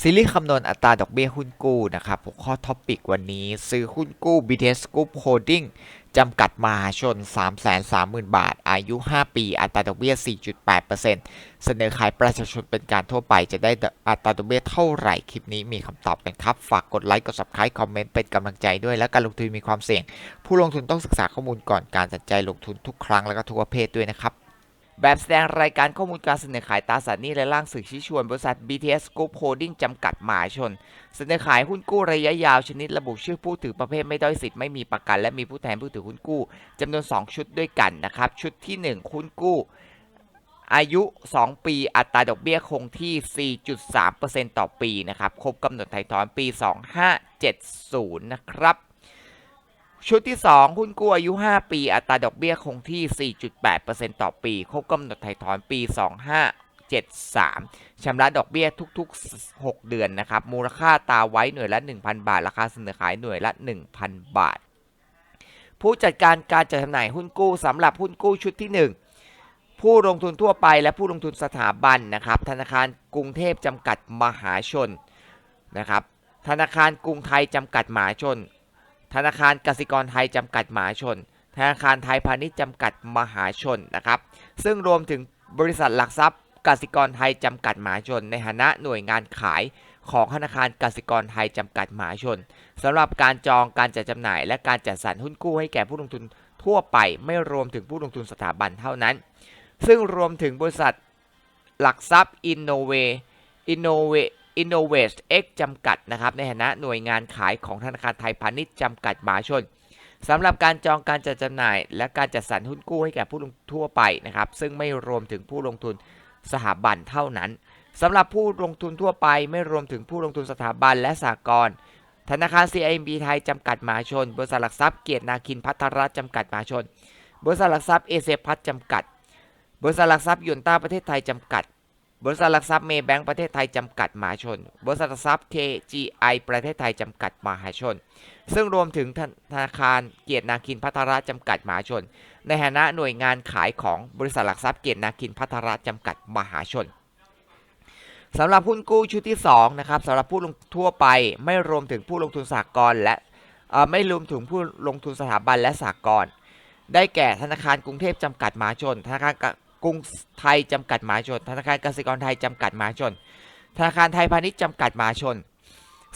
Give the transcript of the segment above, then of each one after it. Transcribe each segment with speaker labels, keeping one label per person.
Speaker 1: ซีรีส์คำนวณอัตราดอกเบี้ยหุ้นกู้นะครับหัวข้อท็อปิกวันนี้ ซื้อหุ้นกู้ BTS Group Holding จำกัดมหาชน 330,000 บาท อายุ 5 ปี อัตราดอกเบี้ย 4.8%เสนอขายประชาชนเป็นการทั่วไปจะได้อัตราดอกเบี้ยเท่าไหร่ คลิปนี้มีคำตอบกันครับ ฝากกดไลค์ กด subscribe คอมเมนต์ เป็นกำลังใจด้วย และการลงทุนมีความเสี่ยง ผู้ลงทุนต้องศึกษาข้อมูลก่อนการตัดใจลงทุนทุกครั้งและก็ทุกประเภทด้วยนะครับ แบบแสดงรายการข้อมูลการเสนอขายตราสารหนี้และร่างสื่อชี้ชวนบริษัท BTS Group Holding จำกัดมหาชน เสนอขายหุ้นกู้ระยะยาวชนิดระบุชื่อผู้ถือประเภทไม่ด้อยสิทธิ์ไม่มีประกัน และมีผู้แทนผู้ถือหุ้นกู้จำนวน 2 ชุดด้วยกันนะครับ ชุดที่ 1 หุ้นกู้ อายุ 2 ปีอัตราดอกเบี้ยคงที่ 4.3%ต่อปีนะครับครบกำหนดไถ่ถอนปี 2570 นะครับ ชุดที่ 2 หุ้นกู้อายุ 5 ปี อัตราดอกเบี้ยคงที่ 4.8%ต่อปี ครบกำหนดไถ่ถอนปี 2573ชำระดอกเบี้ยทุก ๆ 6 เดือนนะครับ มูลค่าตาไว้หน่วยละ 1,000 บาท ราคาเสนอขายหน่วยละ 1,000 บาท ผู้จัดการการจัดจำหน่ายหุ้นกู้สำหรับหุ้นกู้ชุดที่ 1ผู้ลงทุนทั่วไปและผู้ลงทุนสถาบันนะครับ ธนาคารกรุงเทพจำกัดมหาชนนะครับ ธนาคารกรุงไทยจำกัดมหาชน ธนาคารกสิกรไทยจำกัดมหาชน ธนาคารไทยพาณิชย์จำกัดมหาชนนะครับ ซึ่งรวมถึงบริษัทหลักทรัพย์กสิกรไทยจำกัดมหาชน ในฐานะหน่วยงานขายของธนาคารกสิกรไทยจำกัดมหาชนสำหรับการจองการจัดจำหน่าย และการจัดสรรหุ้นกู้ให้แก่ผู้ลงทุนทั่วไปไม่รวมถึงผู้ลงทุนสถาบันเท่านั้น ซึ่งรวมถึงบริษัทหลักทรัพย์ Innove Innove Innovate X จำกัดนะครับในฐานะหน่วยงานขายของธนาคารไทยพาณิชย์จำกัดมหาชนสำหรับการจองการจัดจำหน่าย และการจัดสรรหุ้นกู้ให้แก่ผู้ลงทุนทั่วไปนะครับ ซึ่งไม่รวมถึงผู้ลงทุนสถาบันเท่านั้นสำหรับผู้ลงทุนทั่วไปไม่รวมถึงผู้ลงทุนสถาบันและสหกรณ์ธนาคาร CIMB ไทยจำกัดมหาชน บริษัทหลักทรัพย์เกียรตินาคินพัทรรัตน์จำกัดมหาชน บริษัทหลักทรัพย์เอเซพัทจำกัด บริษัทหลักทรัพย์ยุนต้าประเทศไทยจำกัด บริษัทหลักทรัพย์เมย์แบงก์ประเทศไทยจำกัดมหาชน บริษัทหลักทรัพย์ KGI ประเทศไทยจำกัดมหาชน ซึ่งรวมถึงธนาคารเกียรตินาคินพัทระจำกัดมหาชน ในฐานะหน่วยงานขายของบริษัทหลักทรัพย์เกียรตินาคินพัทระจำกัดมหาชนสำหรับหุ้นกู้ชุดที่2นะครับสำหรับผู้ลงทั่วไปไม่รวมถึงผู้ลงทุนสหกรณ์และไม่รวมถึงผู้ลงทุนสถาบันและสหกรณ์ได้แก่ธนาคารกรุงเทพจำกัดมหาชน ธนาคาร กรุงไทยจำกัดมหาชน ธนาคารกสิกรไทยจำกัดมหาชน ธนาคารไทยพาณิชย์จำกัดมหาชน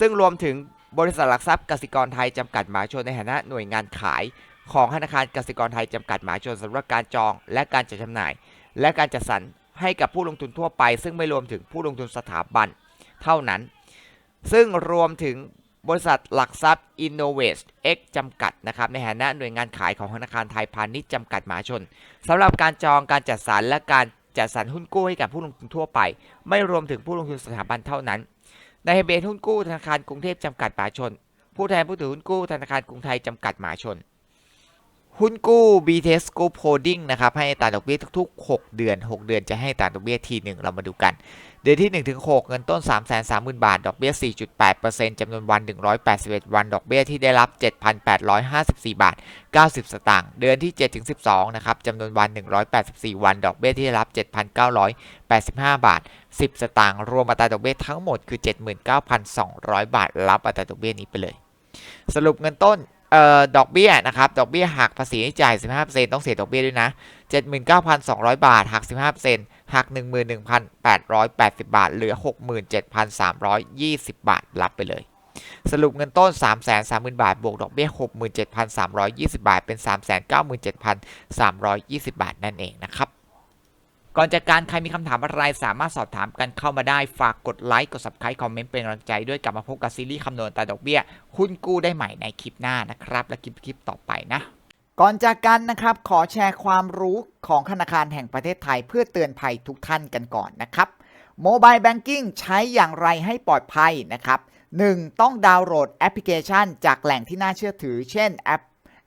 Speaker 1: ซึ่งรวมถึงบริษัทหลักทรัพย์กสิกรไทยจำกัดมหาชนในฐานะหน่วยงานขายของธนาคารกสิกรไทยจำกัดมหาชนสำหรับการจองและการจัดจำหน่าย และการจัดสรรให้กับผู้ลงทุนทั่วไป ซึ่งไม่รวมถึงผู้ลงทุนสถาบันเท่านั้น ซึ่งรวมถึง บริษัทหลักทรัพย์ Innovate X จำกัดนะครับในฐานะหน่วยงานขายของธนาคารไทยพาณิชย์จำกัดมหาชนสำหรับการจองการจัดสรรและการจัดสรรหุ้นกู้ให้กับผู้ลงทุนทั่วไป ไม่รวมถึงผู้ลงทุนสถาบันเท่านั้น ในทะเบียนหุ้นกู้ธนาคารกรุงเทพจำกัดมหาชน ผู้แทนผู้ถือหุ้นกู้ธนาคารกรุงไทยจำกัดมหาชน หุ้นกู้ BTS Group Holding นะครับให้อัตาดอกเบี้ยทุกๆ 6 เดือน 6 เดือนจะให้อัตาดอกเบี้ยทีหนึ่งเรามาดูกัน เดือนที่1ถึง6เงินต้น 330,000 บาท ดอกเบี้ย 4.8%จำนวนวัน 181 วัน ดอกเบี้ยที่ได้รับ 7,854 บาท 90 สตางค์เดือนที่7ถึง12นะครับจำนวนวัน 184 วัน ดอกเบี้ยที่ได้รับ 7,985 บาท 10 สตางค์รวมอัตราดอกเบี้ยทั้งหมดคือ 79,200 บาท รับอัตราดอกเบี้ยนี้ไปเลย สรุปเงินต้น เอ่อดอกเบี้ยนะครับดอกเบี้ยหักภาษีที่จ่าย 15%ต้องเสียดอกเบี้ยด้วยนะ 79,200 บาทหัก 15%หัก 11,880 บาท เหลือ 67,320 บาท รับไปเลย สรุปเงินต้น 330,000 บาท บวกดอกเบี้ย 67,320 บาท เป็น 397,320 บาท นั่นเองนะครับ ก่อนจากการใครมีคำถามอะไรสามารถสอบถามกันเข้ามาได้ฝากกดไลค์กด subscribe คอมเมนต์เป็นกำลังใจด้วยกลับมาพบกับซีรีส์คำนวณตาดอกเบี้ยหุ้นกู้ได้ใหม่ในคลิปหน้านะครับ และคลิปคลิปต่อไปนะ ก่อนจากกันนะครับขอแชร์ความรู้ของธนาคารแห่งประเทศไทยเพื่อเตือนภัยทุกท่านกันก่อนนะครับโมบายแบงกิ้งใช้อย่างไรให้ปลอดภัยนะครับ 1. ต้องดาวน์โหลดแอปพลิเคชัน จากแหล่งที่น่าเชื่อถือ เช่นแอป